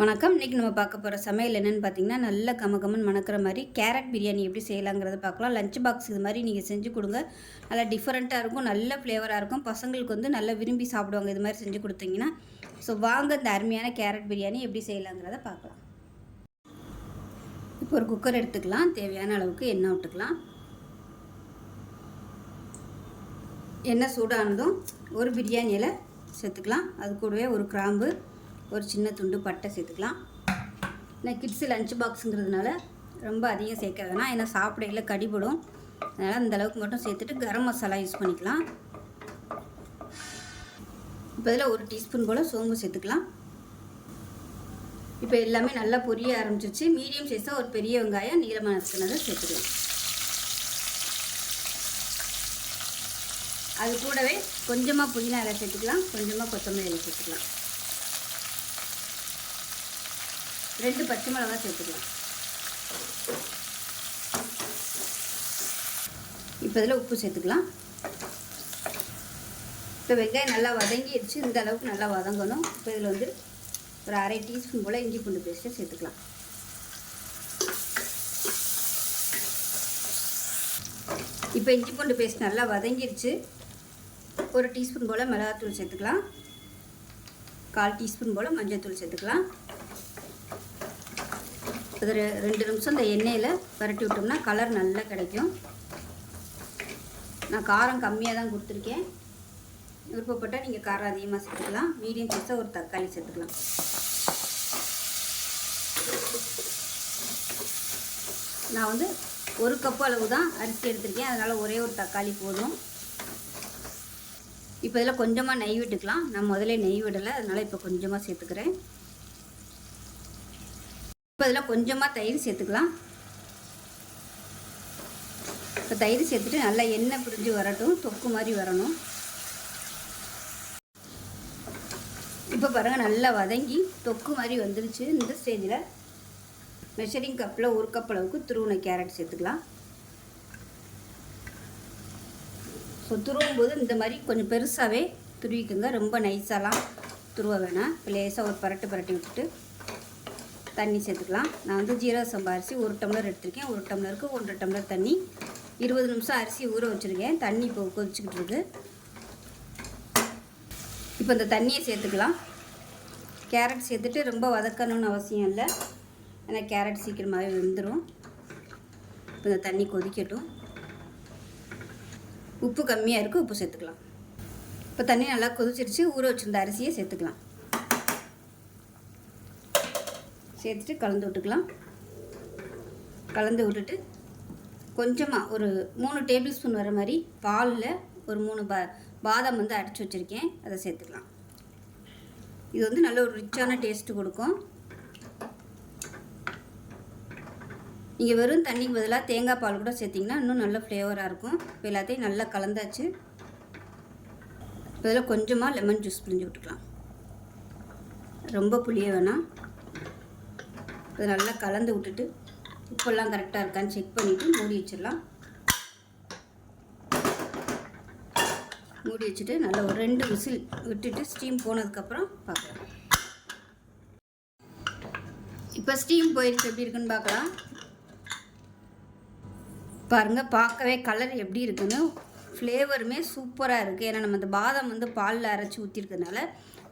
வணக்கம். இன்றைக்கி நம்ம பார்க்க போகிற சமையல் என்னென்னு பார்த்தீங்கன்னா நல்ல கம கமன் மணக்கிற மாதிரி கேரட் பிரியாணி எப்படி செய்யலாங்கிறத பார்க்கலாம். லஞ்ச் பாக்ஸ் இது மாதிரி நீங்கள் செஞ்சு கொடுங்க. நல்லா டிஃப்ரெண்ட்டாக இருக்கும் நல்ல ஃப்ளேவராக இருக்கும். பசங்களுக்கு வந்து நல்லா விரும்பி சாப்பிடுவாங்க இது மாதிரி செஞ்சு கொடுத்தீங்கன்னா. ஸோ வாங்க இந்த அருமையான கேரட் பிரியாணி எப்படி செய்யலாங்கிறத பார்க்கலாம். இப்போ ஒரு குக்கர் எடுத்துக்கலாம். தேவையான அளவுக்கு எண்ணெய் விட்டுக்கலாம். எண்ணெய் சூடானதும் ஒரு பிரியாணியில் சேர்த்துக்கலாம். அது கூடவே ஒரு கிராம்பு. ஒரு சின்ன துண்டு பட்டை சேர்த்துக்கலாம். நான் கிட்ஸு லஞ்ச் பாக்ஸுங்கிறதுனால ரொம்ப அதிகம் சேர்க்க வேணாம் ஏன்னா சாப்பிடையில கடிபடும் அதனால் அந்த அளவுக்கு மட்டும் சேர்த்துட்டு கரம் மசாலா யூஸ் பண்ணிக்கலாம். இப்போ இதில் ஒரு டீஸ்பூன் போல் சோம்பு சேர்த்துக்கலாம். இப்போ எல்லாமே நல்லா பொரிய ஆரம்பிச்சிருச்சு. மீடியம் சைஸாக ஒரு பெரிய வெங்காயம் நீளமாக நசுக்கினதை சேர்த்துக்கலாம். அது கூடவே கொஞ்சமாக புதினா இலை சேர்த்துக்கலாம். கொஞ்சமாக கொத்தமல்லி இலை சேர்த்துக்கலாம். ரெண்டு பச்சை மிளகாய் சேர்த்துக்கலாம். இப்போ இதில் உப்பு சேர்த்துக்கலாம். இப்போ வெங்காயம் நல்லா வதங்கிடுச்சு இந்த அளவுக்கு நல்லா வதங்கணும். இப்போ இதில் வந்து ஒரு அரை டீஸ்பூன் போல் இஞ்சி பூண்டு பேஸ்ட்டை சேர்த்துக்கலாம். இப்போ இஞ்சி பூண்டு பேஸ்ட் நல்லா வதங்கிடுச்சு ஒரு டீஸ்பூன் போல் மிளகாத்தூள் சேர்த்துக்கலாம். கால் டீஸ்பூன் போல் மஞ்சள் தூள் சேர்த்துக்கலாம். இது ரெண்டு நிமிஷம் இந்த எண்ணெயில் பரட்டி விட்டோம்னா கலர் நல்லா கிடைக்கும். நான் காரம் கம்மியாக தான் கொடுத்துருக்கேன். விருப்பப்பட்டால் நீங்கள் காரம் அதிகமாக சேர்த்துக்கலாம். மீடியம் சைஸாக ஒரு தக்காளி சேர்த்துக்கலாம். நான் வந்து ஒரு கப்பு அளவு தான் அரிசி எடுத்திருக்கேன். அதனால் ஒரே ஒரு தக்காளி போதும். இப்போ இதில் கொஞ்சமாக நெய் விட்டுக்கலாம். நான் முதல்ல நெய் விடலை. அதனால் இப்போ கொஞ்சமாக சேர்த்துக்கிறேன். அதில் கொஞ்சமாக தயிர் சேர்த்துக்கலாம். இப்போ தயிர் சேர்த்துட்டு நல்லா எண்ணெய் பிரிஞ்சு வரட்டும். தொக்கு மாதிரி வரணும். இப்போ பாருங்கள் நல்லா வதங்கி தொக்கு மாதிரி வந்துருச்சு. இந்த ஸ்டேஜில் மெஷரிங் கப்பில் ஒரு கப் அளவுக்கு துருவின கேரட் சேர்த்துக்கலாம். ஸோ துருவும் போது இந்த மாதிரி கொஞ்சம் பெருசாகவே துருவிக்குங்க. ரொம்ப நைஸாலாம் துருவ வேணாம். இப்போ லேசாக ஒரு பரட்டு பரட்டி விட்டுட்டு. தண்ணி சேர்த்துக்கலாம். நான் வந்து ஜீரக சம்பா அரிசி ஒரு டம்ளர் எடுத்திருக்கேன். ஒரு டம்ளருக்கு ஒன்றரை டம்ளர் தண்ணி. இருபது நிமிஷம் அரிசி ஊற வச்சுருக்கேன். தண்ணி இப்போ கொதிச்சுக்கிட்டு இருக்கு. இப்போ இந்த தண்ணியை சேர்த்துக்கலாம். கேரட் சேர்த்துட்டு ரொம்ப வதக்கணும்னு அவசியம் இல்லை. ஏன்னா கேரட் சீக்கிரமாகவே வெந்துடும் இப்போ இந்த தண்ணி கொதிக்கட்டும். உப்பு கம்மியாக இருக்குது உப்பு சேர்த்துக்கலாம். இப்போ தண்ணி நல்லா கொதிச்சிருச்சு. ஊற வச்சுருந்த அரிசியை சேர்த்துக்கலாம். சேர்த்துட்டு கலந்து விட்டுக்கலாம். கலந்து விட்டுட்டு கொஞ்சமாக ஒரு மூணு டேபிள் ஸ்பூன் வர மாதிரி பாலில் ஒரு மூணு பா பாதாம் வந்து அடித்து வச்சுருக்கேன். அதை சேர்த்துக்கலாம். இது வந்து நல்ல ஒரு ரிச்சான டேஸ்ட்டு கொடுக்கும். நீங்கள் வெறும் தண்ணிக்கு பதிலாக தேங்காய் பால் கூட சேர்த்திங்கன்னா இன்னும் நல்ல ஃப்ளேவராக இருக்கும். இப்போ எல்லாத்தையும் நல்லா கலந்தாச்சு. இதில் கொஞ்சமாக லெமன் ஜூஸ் பிழிஞ்சு விட்டுக்கலாம். ரொம்ப புளிய வேணாம். இதை நல்லா கலந்து விட்டுட்டு உப்பெல்லாம் கரெக்டாக இருக்கான்னு செக் பண்ணிவிட்டு மூடி வச்சிடலாம். மூடி வச்சுட்டு நல்லா ஒரு ரெண்டு விசில் விட்டுட்டு ஸ்டீம் போனதுக்கப்புறம் பார்க்கலாம். இப்போ ஸ்டீம் போயிடுச்சு எப்படி இருக்குன்னு பார்க்கலாம். பாருங்கள் பார்க்கவே கலர் எப்படி இருக்குன்னு ஃப்ளேவருமே சூப்பராக இருக்குது ஏன்னா நம்ம அந்த பாதாம் வந்து பாலில் அரைச்சி ஊற்றிருக்கனால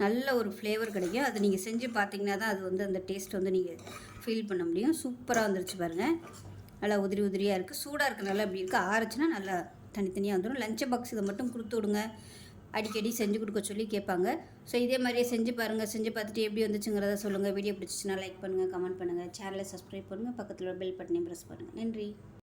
நல்ல ஒரு ஃப்ளேவர் கிடைக்கும். அது நீங்கள் செஞ்சு பார்த்தீங்கன்னா தான் அது வந்து அந்த டேஸ்ட் வந்து நீங்கள் ஃபீல் பண்ண முடியும். சூப்பராக வந்துருச்சு பாருங்கள் நல்லா உதிரி உதிரியாக இருக்குது சூடாக இருக்கனால அப்படி இருக்குது ஆறுச்சுன்னா நல்லா தனித்தனியாக வந்துடும் லஞ்ச் பாக்ஸ் இதை மட்டும் கொடுத்து விடுங்க. அடிக்கடி செஞ்சு கொடுக்க சொல்லி கேட்பாங்க. ஸோ இதே மாதிரியே செஞ்சு பாருங்கள் செஞ்சு பார்த்துட்டு எப்படி வந்துச்சுங்கிறத சொல்லுங்கள் வீடியோ பிடிச்சிச்சுன்னா லைக் பண்ணுங்கள் கமெண்ட் பண்ணுங்கள் சேனலை சப்ஸ்கிரைப் பண்ணுங்கள் பக்கத்தில் பெல் பட்டனையும் ப்ரெஸ் பண்ணுங்கள் நன்றி.